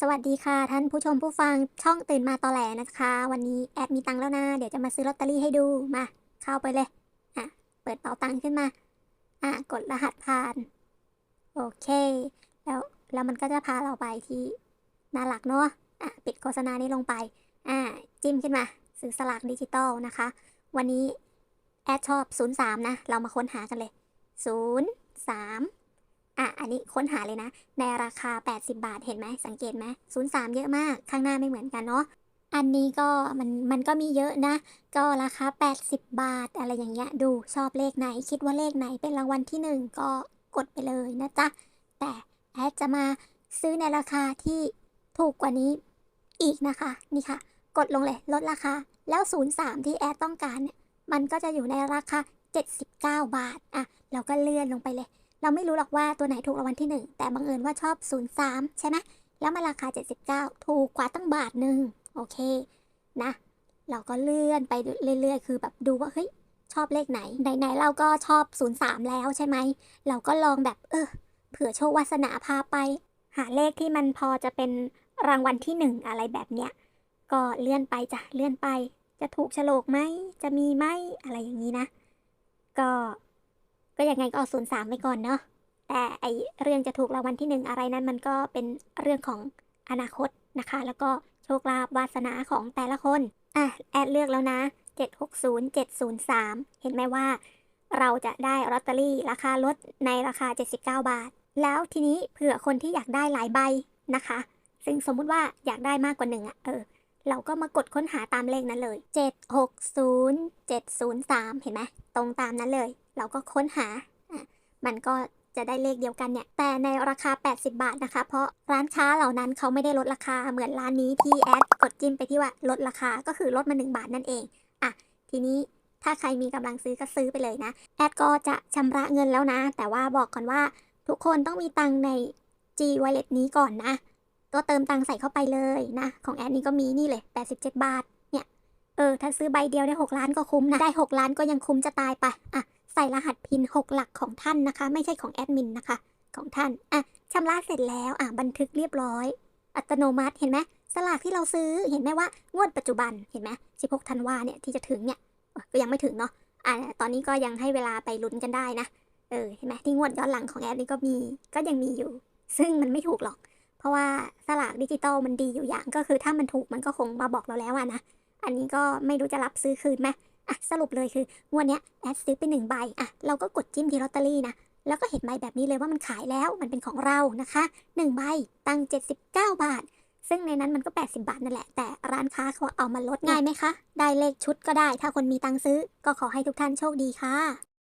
สวัสดีค่ะ ท่านผู้ชมผู้ฟังช่องตื่นมาตอแหลนะคะ วันนี้แอดมีตังค์แล้วนะ เดี๋ยวจะมาซื้อลอตเตอรี่ให้ดูมา เข้าไปเลยอะเปิดเป๋าตังค์ขึ้นมา อะกดรหัสผ่าน โอเค แล้วแล้วมันก็จะพาเราไปที่หน้าหลักเนาะอะปิดโฆษณานี้ลงไปอะจิ้มขึ้นมา ซื้อสลากดิจิตอลนะคะ วันนี้แอดชอบ 03 นะ เรามาค้นหากันเลย 03 อะ อันนี้ค้นหาเลยนะ ในราคา 80 บาทเห็นไหม สังเกตไหม03เยอะมาก ข้างหน้าไม่เหมือนกันเนาะ อันนี้ก็มันมันก็มีเยอะนะ ก็ราคา 80 บาท อะไรอย่างเงี้ย ดูชอบเลขไหน คิดว่าเลขไหนเป็นรางวัลที่หนึ่งก็กดไปเลยนะจ๊ะ แต่แอดจะมาซื้อในราคาที่ถูกกว่านี้อีกนะคะ นี่ค่ะ กดลงเลยลดราคา แล้ว 03 ที่แอดต้องการเนี่ย มันก็จะอยู่ในราคา 79 บาท อะ เราก็เลื่อนลงไปเลย เราไม่รู้หรอกว่าตัวไหนถูกรางวัลที่ 1 แต่บังเอิญว่าชอบ 03 ใช่ไหมแล้วมันราคา 79 ถูกกว่าตั้งบาทหนึ่งโอเคนะ เราก็เลื่อนไปเรื่อยๆ คือแบบดูว่าเฮ้ยชอบเลขไหนไหนๆเราก็ชอบ 03 แล้วใช่ไหมเราก็ลองแบบเออเผื่อโชควาสนาพาไป หาเลขที่มันพอจะเป็นรางวัลที่หนึ่งอะไรแบบเนี้ยก็เลื่อนไปจ้ะเลื่อนไป จะถูกโฉลกไหมจะมีไหมอะไรอย่างนี้นะ ก็ ก็ยังไงก็เอาศูนย์สามไปก่อนเนาะแต่ไอเรื่องจะถูกรางวัลที่หนึ่งอะไรนั้นมันก็เป็นเรื่องของอนาคตนะคะ แล้วก็โชคลาภวาสนาของแต่ละคนอะแอดเลือกแล้วนะ 760 703 เห็นไหมว่า เราจะได้ลอตเตอรี่ราคาลดในราคา 79 บาท แล้วทีนี้เผื่อคนที่อยากได้หลายใบนะคะ ซึ่งสมมุติว่าอยากได้มากกว่าหนึ่งอะเออ เราก็มากดค้นหาตามเลขนั้นเลย 760 703 เห็นไหมตรงตามนั้นเลย เราก็ค้นหาอะมันก็จะได้เลขเดียวกันเนี่ย แต่ในราคา 80 บาทนะคะ เพราะร้านค้าเหล่านั้นเขาไม่ได้ลดราคาเหมือนร้านนี้ที่แอดกดจิ้มไปที่ว่าลดราคาก็คือลดมา 1 บาทนั่นเอง อะ ทีนี้ถ้าใครมีกำลังซื้อก็ซื้อไปเลยนะ แอดก็จะชำระเงินแล้วนะ แต่ว่าบอกก่อนว่าทุกคนต้องมีตังใน G Wallet นี้ก่อนนะ ก็เติมตังค์ใส่เข้าไปเลยนะ ของแอดนี่ก็มีนี่เลย 87 บาท เนี่ย เออ ถ้าซื้อใบเดียวได้ 6 ล้านก็คุ้มนะ ได้ 6 ล้านก็ยังคุ้มจะตายไปอะใส่รหัสพิน 6 หลักของท่านนะคะ ไม่ใช่ของแอดมินนะคะ ของท่านอะชำระเสร็จแล้วอะบันทึกเรียบร้อย อัตโนมัติเห็นไหมสลากที่เราซื้อเห็นไหมว่างวดปัจจุบันเห็นไหม16ธันวาเนี่ยที่จะถึงเนี่ยก็ยังไม่ถึงเนาะอะตอนนี้ก็ยังให้เวลาไปลุ้นกันได้นะเออเห็นไหมที่งวดย้อนหลังของแอดนี่ก็มีก็ยังมีอยู่ ซึ่งมันไม่ถูกหรอก ราะว่าสลากดิจิตอลมันดีอยู่อย่างก็คือถ้ามันถูกมันก็คงมาบอกเราแล้วอะนะ อันนี้ก็ไม่รู้จะรับซื้อคืนไหมอะสรุปเลยคืองวดเนี้ยแอดซื้อไปหนึ่งใบอะเราก็กดจิ้มที่ลอตเตอรี่นะแล้วก็เห็นใบแบบนี้เลยว่ามันขายแล้วมันเป็นของเรานะคะหนึ่งใบตัง79 บาท ซึ่งในนั้นมันก็ 80 บาทนั่นแหละ แต่ร้านค้าเขาเอามาลดง่ายไหมคะ ได้เลขชุดก็ได้ ถ้าคนมีตังซื้อ ก็ขอให้ทุกท่านโชคดีค่ะ